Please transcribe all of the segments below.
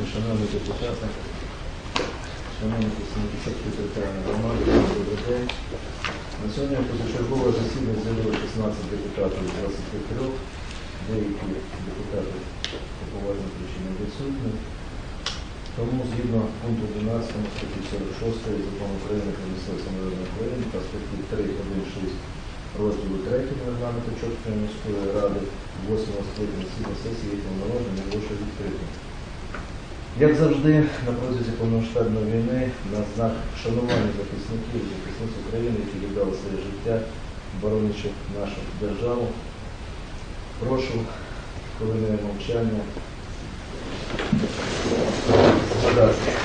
присутні, шановні депутати, шановні представники секретаріальної громади, добрий день. На сьогодні позачергове засідання з'явило 16 депутатів з 23, деякі депутати по поважним причинам відсутні. Тому згідно пункту 12 статті 46 Закону України про місцеве самоврядування України та статті 3.1.6 розділу 3 регламенту Чорткої міської ради 8 скликання сесійної сесії є повноваження оголошую відкритим. Як завжди, на протязі повномасштабної війни на знак шанування захисників і захисниць України, які віддали своє життя, боронячи нашу державу, прошу хвилини мовчання згадати.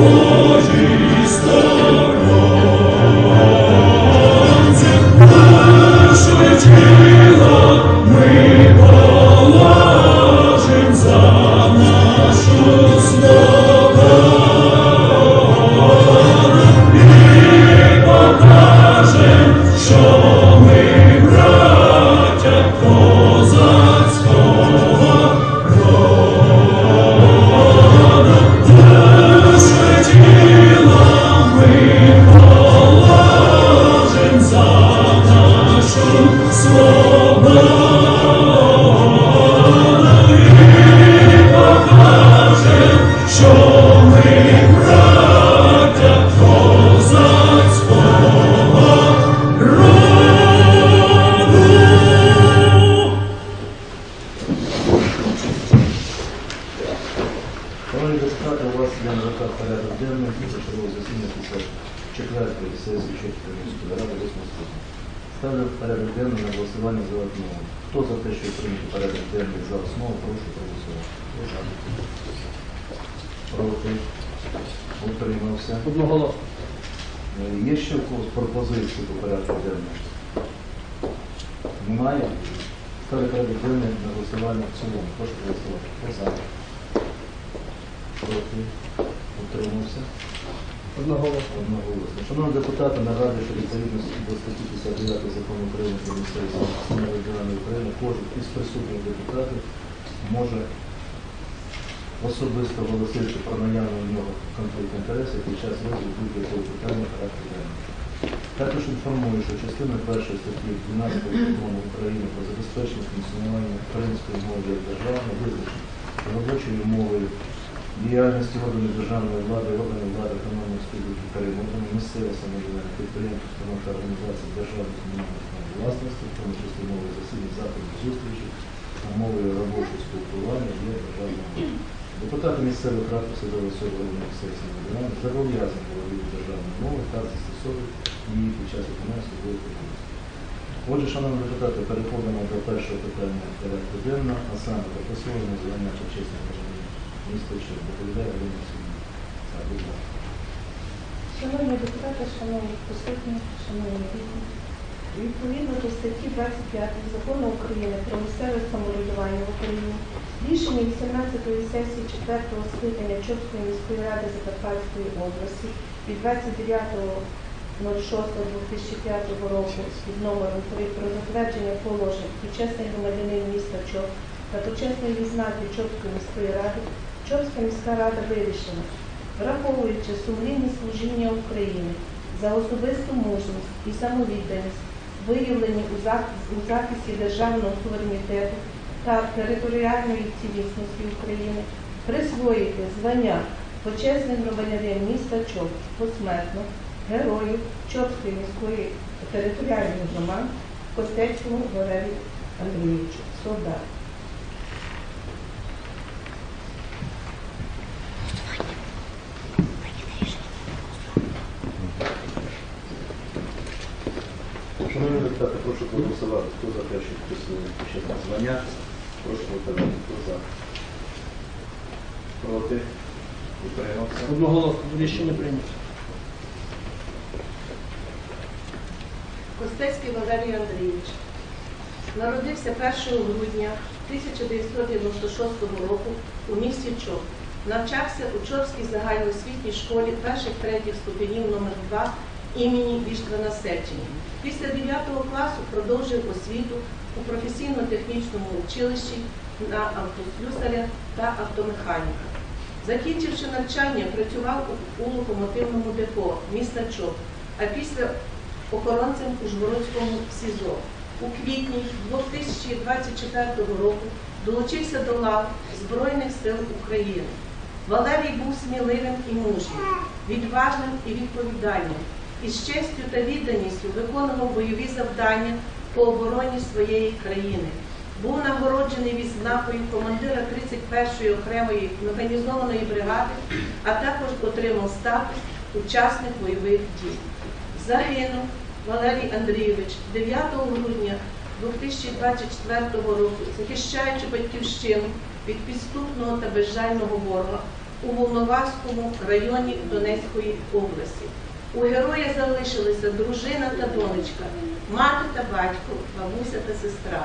오직 Проти? Утримався? Одноголосно. Е, Є ще у когось пропозиції по порядку денному? Немає? Ставлю порядок денний на голосування в цілому. Прошу голосувати. Хто за? Проти? Утримався? Одноголосно. Одноголосно. Шановні депутати, нагадую, що відповідно до статті 59 закону України про місцеве самоврядування України, кожен із присутніх депутатів може особисто оголосити про наявний у нього конфлікт інтересів під час розгляду будь-якого питання характеру. Також інформую, що частиною першої статті 12 закону України про забезпечення функціонування української мови як державної визначено що робочою мовою діяльності органів державної влади, органів влади республіки Крим, органів місцевого самоврядування, підприємств, установ та організацій державної комунальної власності, в тому числі мовою засідань, заходів, зустрічі, мовою робочого спілкування є державною мовою. Депутати місцевих рад посадових осіб органів місцевого зобов'язані володіти державною мовою та застосовують її під час виконання службових обов'язків. Отже, шановні депутати, переходимо до першого питання порядку денного, а саме про присвоєння звання почесного громадянина міста Чор. Доповідає Галина ласка. Шановні депутати, шановні присутні, шановні діти, відповідно до статті 25 Закону України про місцеве самоврядування в Україні, рішення 18-ї сесії 4-го скликання Чопської міської ради Закарпатської області від 29.06.2005 року під номером 3 про затвердження положень почесний громадянин міста Чоп та почесної відзнаки Чопської міської ради, Чопська міська рада вирішила враховуючи сумлінне служіння України за особисту мужність і самовідданість, виявлені у захисті державного суверенітету та територіальної цілісності України, присвоїти звання почесний громадянин міста Чоп посмертно герою Чопської міської територіальної громади Костецькому Валерію Андрійовичу, солдат. Шановні депутати, прошу проголосувати. Хто за те, щоб присвоїти почесне звання? Прошу показати. Хто за? Проти? Утримався? Одноголосно. Рішення прийнято. Костецький Валерій Андрійович народився 1 грудня 1996 року у місті Чоп. Навчався у Чопській загальноосвітній школі перших третіх ступенів номер 2 імені Віштвана Сечені. Після 9 класу продовжив освіту у професійно-технічному училищі на автослюсаря та автомеханіка. Закінчивши навчання, працював у- локомотивному депо міста Чоп, а після охоронцем у Жгородському СІЗО. У квітні 2024 року долучився до лав Збройних сил України. Валерій був сміливим і мужнім, відважним і відповідальним, із честю та відданістю виконував бойові завдання по обороні своєї країни. Був нагороджений відзнакою командира 31-ї окремої механізованої бригади, а також отримав статус учасник бойових дій. Загинув Валерій Андрійович 9 грудня 2024 року, захищаючи батьківщину від підступного та безжального ворога у Волноваському районі Донецької області. У героя залишилися дружина та донечка, мати та батько, бабуся та сестра.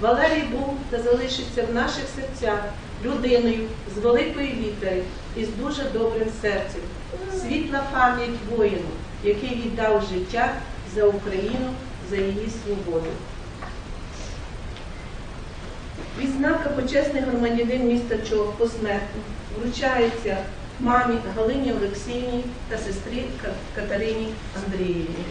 Валерій був та залишиться в наших серцях людиною з великої літери і з дуже добрим серцем. Світла пам'ять воїну, який віддав життя за Україну, за її свободу. Відзнака почесний громадянин міста Чох посмертно вручається мамі Галині Олексійній та сестрі Катерині Андріївні.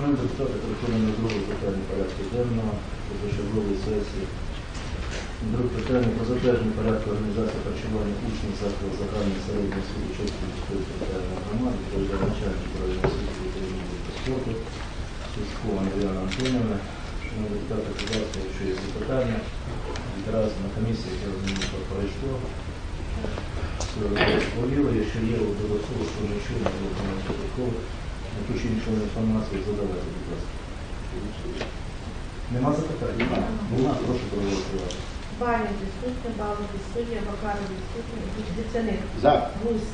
Шановні депутати, переходимо до другого питання порядку денного позачергової сесії. Друге питання про затвердження порядку організації харчування учнів закладу загальної середньої освіти міської територіальної громади, відповідає начальник управління освіти України та спорту, Сільського Андріана Антонівна. Шановні депутати, будь ласка, якщо є запитання, відразу на комісії, я розумію, пройшло. Все розповіли, якщо є додатково, що не чули, було додатково, яку чи іншу інформацію задавайте, будь ласка. Нема запитань? Нема. Нема, прошу проголосувати. Баня відсутня, Балу відсутня, Макаров відсутня, Децяник, За. Гусь,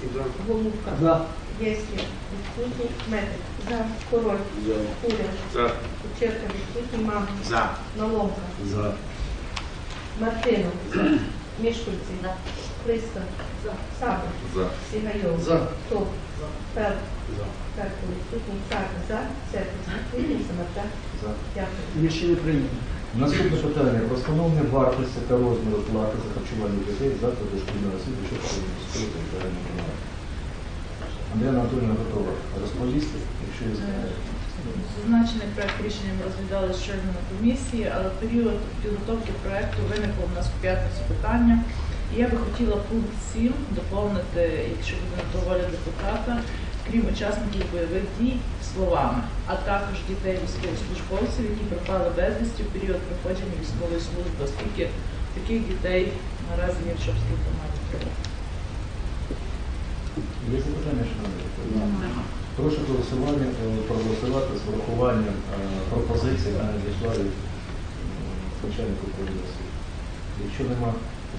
Голубка, За. Єсня відсутній, Медик, За, Король, Куря, За. Кучерка відсутній, Мам, За. Наломка, За. Мартинов, Мішкульці, Христа, Сабо. За. Сігайов. За. Топ. Фелд. Ферко відсутній. Цак за. Церква відсутній. Самарта. За. Дякую. Рішення прийнято. Наступне питання про встановлення вартості та розміру плати за харчування дітей закладу дошкільної освіти, що повинні територіальної громади. Андріана Анатолійовна готова розповісти, якщо є запитання. Зазначений проект рішення ми розглядали щойно на комісії, але в період підготовки проекту виникло в нас в п'ятницю питання. І я би хотіла пункт 7 доповнити, якщо буде на то воля депутата, крім учасників бойових дій, словами, а також дітей військовослужбовців, які пропали безвісті в період проходження військової служби, оскільки таких дітей наразі є в Шопській громаді. Є запитання, шановні депутати? Прошу голосування, е, проголосувати з врахуванням е, пропозицій на Вячеславі начальнику управління освіти. Якщо нема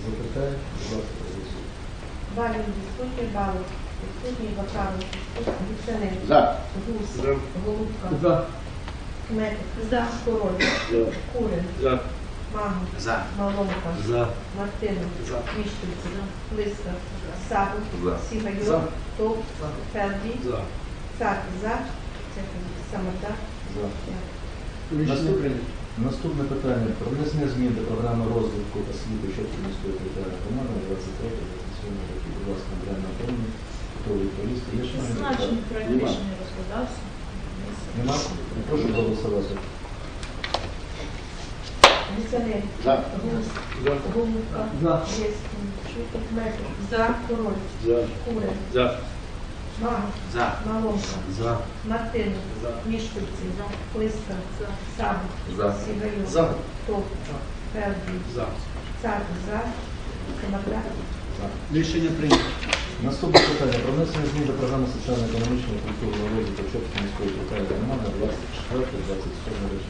запитань, будь ласка, проголосуйте. Балін відсутній. Балик. Бакалов. Віценець. За. Гус. Голубка. За. Кметик. За. Король. Курин. За. Магу. За. Малонка. За. Мартинов. За. Лиска. Сабу. За. Сігайов. За. Топ. Фелді. За. Цак за. Самарта. За. Дякую. Наступне питання про внесення змін до програми розвитку освіти Чопської міської територіальної громади на 23-27 роки. Будь ласка, Андріана Анатолійовна, Є шановні Зазначений депутати? проект рішення розглядався. Нема? Прошу. Віценець. За. Гус. За. Голубка. За. Єськін. Шутик. Метик. За. Король. За. Курин. За. Магу. За. Малонка. За. Мартинов. За. Мішківці. Лиска. Сабу. За. Сігайов. За. Топ. Фелді. За. Цак за. Самарта. Рішення прийнято. Наступне питання про внесення змін до програми соціально-економічного культурного розвитку Чопської міської територіальної громади на 24-27 роки.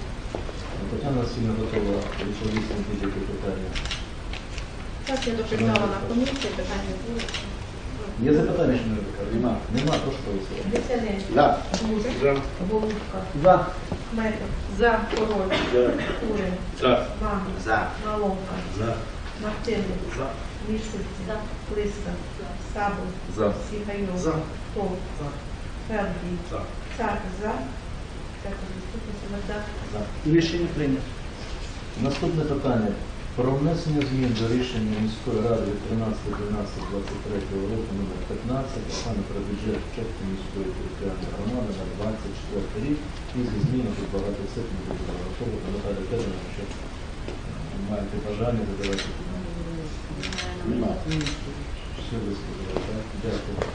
Тетяна Васильівна готова відповісти на будь-які питання. Так, я дописала на комісії, питання було. Є запитання, що не депутати? Нема. Нема, прошу голосувати. Віценець. За. Гус. За. Голубка. За. Метик. За. Король. За. Курин. За. Магу. За. Малонка. За. Мартинов. За. Мішківці. Лиска. Сабу. За. Сігайов. За. Топ. Фелді. За. Рішення прийнято. Наступне питання про внесення змін до рішення міської ради від 13.12.23 року номер 15, а саме про бюджет Чопської міської територіальної громади на 24 рік і зі змінами тут багато цифр не буде розраховувати. Наталя Федорівна, якщо маєте бажання, задавайте питання. Нема. Все висказали, так? Дякую.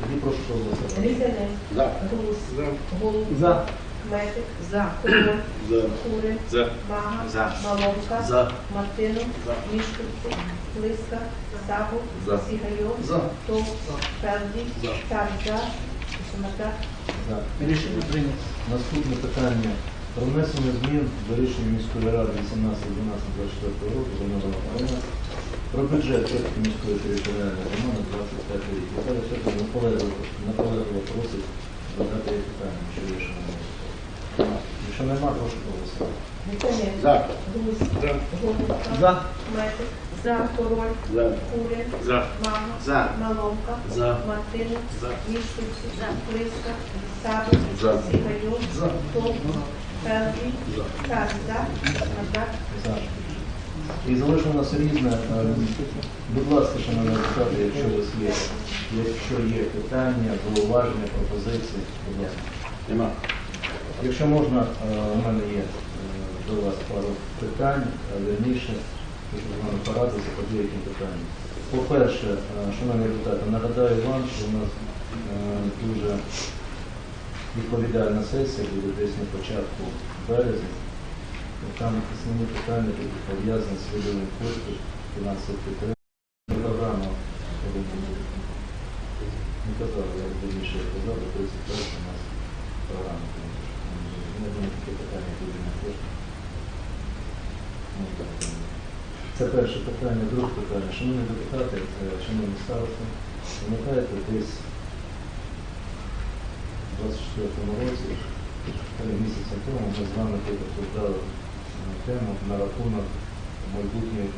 Тоді прошу проголосувати. Віценець. За. Гус. За. Голубка. За. Метик. За. Король. За. Курин. За. Мага. За. Малонка. За. Мартинов. За. Мішківці. Лиска. Сабу. За. Сігайов. За. Топ. Фелді. За. Цак за. Самарта. За. Рішення прийнято. Наступне питання про внесення змін до рішення міської ради 18.12.24 року за номером 11 про бюджет Чорської міської територіальної громади 25 рік. Віталій Федорович наполегливо, наполегливо просить задати їй питання, що є шановні. Якщо нема, прошу проголосувати. Віценець. За. Гус. За. Голубка. За. Метик. За. Король. За. Курин. За. Мага. За. Малонка. За. Мартинов. За. Мішківці. Лиска. Сабу. За. Сігайов. За. Топ. Фелді. За. Цак за. Самарта. За. І залишило нас різне. Е, Будь ласка, шановні депутати, якщо у вас є, якщо є питання, зауваження, пропозиції, будь ласка. Нема. Якщо можна, е, у мене є е, до вас пару питань, а вірніше, хочу з вами порадитися по деяким питанням. По-перше, шановні депутати, нагадаю вам, що у нас дуже відповідальна сесія буде десь на початку березня. І Там основні питання будуть пов'язані з виділенням коштів фінансової підтримки. Програма не казав, я я казав, до 31 у нас програма. Я думаю, таке питання на кошти. Ну, Це перше питання. Друге питання. Шановні депутати, е, шановні старости, пам'ятаєте, десь у 24 році, три місяці тому, ми з вами тут обсуждали тему на рахунок майбутньої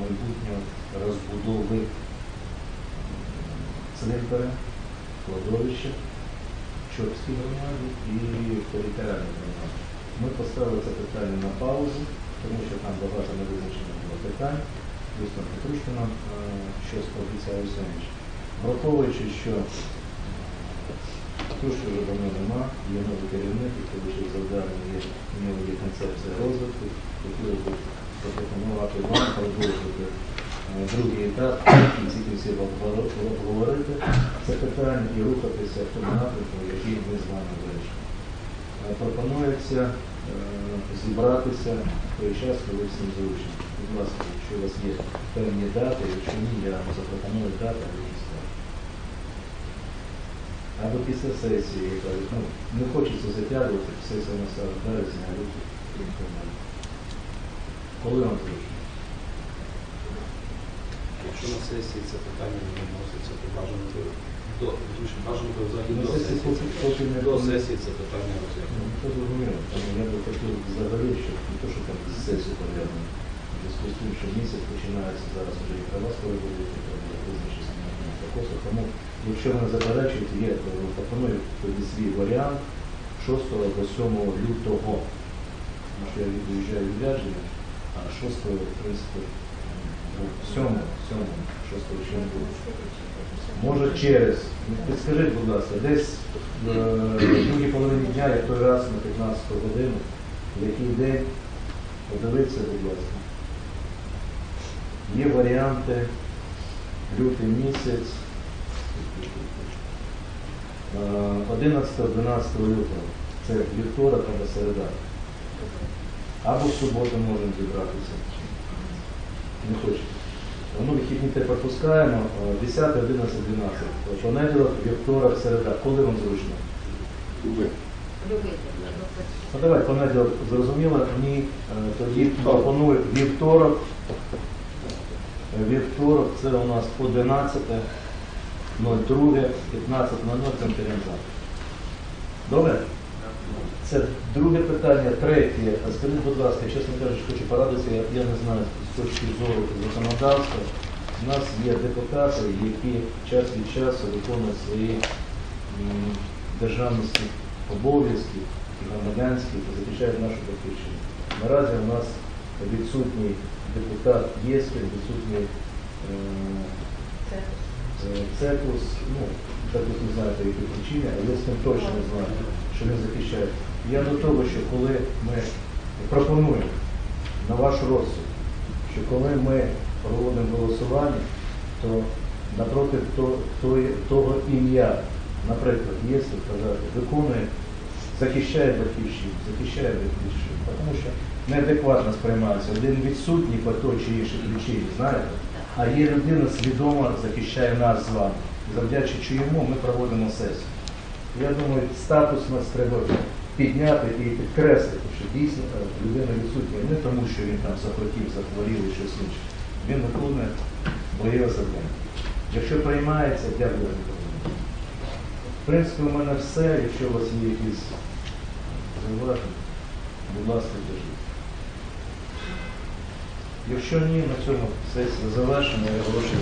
майбутньої розбудови цвинтаря, кладовища, Чопській громаді і територіальній громаді. Ми поставили це питання на паузу, тому що там багато невизначених було питань. Плюс там Петрушка нам щось пообіцяв Олександрович. Враховуючи, що е, Петрушки вже давно нема, є новий керівник, який вийшов завдання, концепція розвитку. Хотілося б запропонувати вам продовжити е, другий етап, кінці кінців обговорити це питання і рухатися в тому напрямку, який ми з вами вирішили. Е, Пропонується е, зібратися в той час, коли всім зручно. Будь ласка, якщо у вас є певні дати, якщо ні, я запропоную дати або місця. Або після сесії, ну, не хочеться затягувати, сесія у нас в березні, а. Коли вам зручно? Якщо на сесії це питання не виноситься, то бажано би до дуже бажано би взагалі Ну, до сесії сесії. До сесії це питання Ну, розглянути. Це зрозуміло, тому я би хотів взагалі, щоб не то, що там з сесію пов'язано. В зв'язку з тим, що місяць починається зараз вже і права переводити, треба визначитися на також. Тому, якщо ви не заперечуєте, то пропоную тоді свій варіант 6 до 7 лютого. Тому що я від'їжджаю відрядження, а 6, в принципі, ну, 7, 7, 6 ще не буде. Може через, ну, підскажіть, будь ласка, десь е, в другій половині дня, як той раз на 15 годину, в який день, подивіться, будь ласка. Є варіанти лютий місяць, е, 11-12 лютого, це вівторок або середа. Або в суботу можемо зібратися. Не хочете. Ну, вихідні те пропускаємо, е, 10, 11, 12. Понеділок, вівторок, середа. Коли вам зручно? Ну давай, понеділок зрозуміло, ні, е, тоді пропоную вівторок. Е, Вівторок це у нас 11, 02, 15.00 конференція. Добре? Це друге питання. Третє. Скажіть, будь ласка, чесно кажучи, хочу порадитися, я, я не знаю з точки зору законодавства. У нас є депутати, які час від часу виконують свої м, державницькі обов'язки громадянські та захищають нашу батьківщину. Наразі у нас відсутній депутат Єскін, відсутній е, Е, Цекус, ну, Цекус не знаю по якій причині, а Єскін точно не знаю, що він захищає. Я до того, що коли ми пропонуємо на ваш розсуд, що коли ми проводимо голосування, то напроти то- того ім'я, наприклад, Єскін казати, виконує, захищає батьківщину, захищає батьківщину, тому що неадекватно сприймається. Один відсутній по той чи іншій причині, знаєте? А є людина свідомо захищає нас з вами. Завдячуючи йому ми проводимо сесію. Я думаю, статус нас треба підняти і підкреслити, що дійсно е, людина відсутня не тому, що він там захотів, захворів і щось інше. Він виконує бойове завдання. Якщо приймається, дякую. за. В принципі, у мене все. Якщо у вас є якісь зауваження, будь ласка, кажіть. Якщо ні, на цьому сесія завершена, я оголошую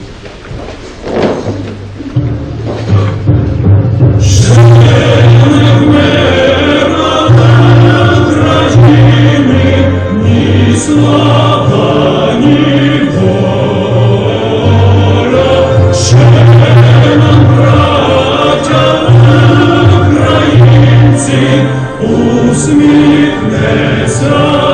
smith